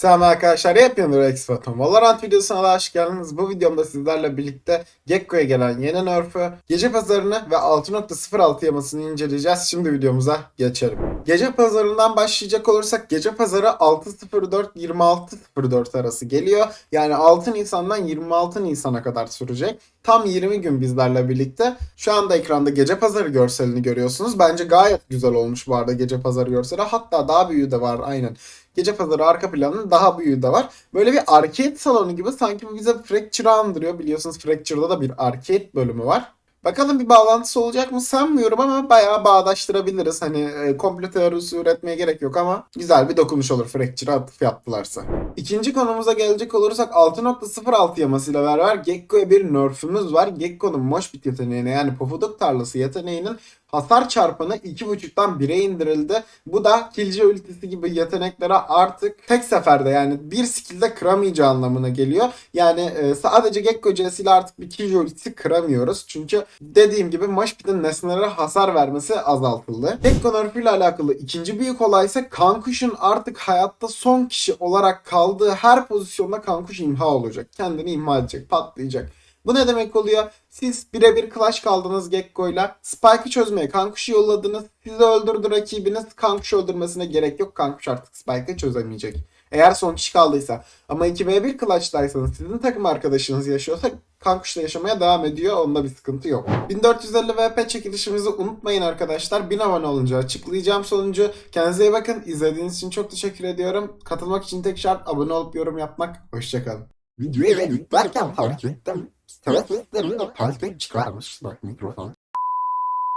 Selam arkadaşlar, yepyeni bir X-Faton Valorant videosuna da hoş geldiniz. Bu videomda sizlerle birlikte Gekko'ya gelen yeni nerf'ü, gece pazarını ve 6.06 yamasını inceleyeceğiz. Şimdi videomuza geçelim. Gece pazarından başlayacak olursak gece pazarı 6.04-26.04 arası geliyor. Yani 6 Nisan'dan 26 Nisan'a kadar sürecek. Tam 20 gün bizlerle birlikte. Şu anda ekranda gece pazarı görselini görüyorsunuz. Bence gayet güzel olmuş bu arada gece pazarı görseli. Hatta daha büyüğü de var aynen. Gece pazarı arka planının daha büyüğü de var. Böyle bir arcade salonu gibi sanki bu bize Fracture'ı andırıyor. Biliyorsunuz Fracture'da da bir arcade bölümü var. Bakalım bir bağlantısı olacak mı sanmıyorum ama bayağı bağdaştırabiliriz. Hani e, komplo teorisi üretmeye gerek yok ama güzel bir dokunuş olur Fracture'a atıf yaptılarsa. İkinci konumuza gelecek olursak 6.06 yamasıyla beraber Gekko'ya bir nerf'ümüz var. Gekko'nun Moshpit yeteneğine yani pofuduk tarlası yeteneğinin hasar çarpanı 2.5'tan 1'e indirildi. Bu da Killjoy ultisi gibi yeteneklere artık tek seferde yani bir skill'de kıramayacağı anlamına geliyor. Yani e, sadece Gekko C'siyle artık bir Killjoy ultisi kıramıyoruz. Çünkü dediğim gibi Moshpit'in nesnelere hasar vermesi azaltıldı. Gekko nerf'iyle alakalı ikinci büyük olay ise Kankush'un artık hayatta son kişi olarak kaldığı her pozisyonda Kankush imha olacak. Kendini imha edecek, patlayacak. Bu ne demek oluyor? Siz birebir clash kaldınız Gekko'yla. Spike'ı çözmeye Kankush'u yolladınız. Sizi öldürdü rakibiniz. Kankush öldürmesine gerek yok. Kankush artık Spike'ı çözemeyecek. Eğer son kişi kaldıysa. Ama 2v1 clutch'taysanız sizin takım arkadaşınız yaşıyorsa Kankush'la yaşamaya devam ediyor. Onda bir sıkıntı yok. 1450 VP çekilişimizi unutmayın arkadaşlar. 1000 abone olunca açıklayacağım sonucu. Kendinize iyi bakın. İzlediğiniz için çok teşekkür ediyorum. Katılmak için tek şart abone olup yorum yapmak. Hoşçakalın. Videoya yüklerken fark ettim. Trafiklerinde paltek çıkarmışlar mikrofon.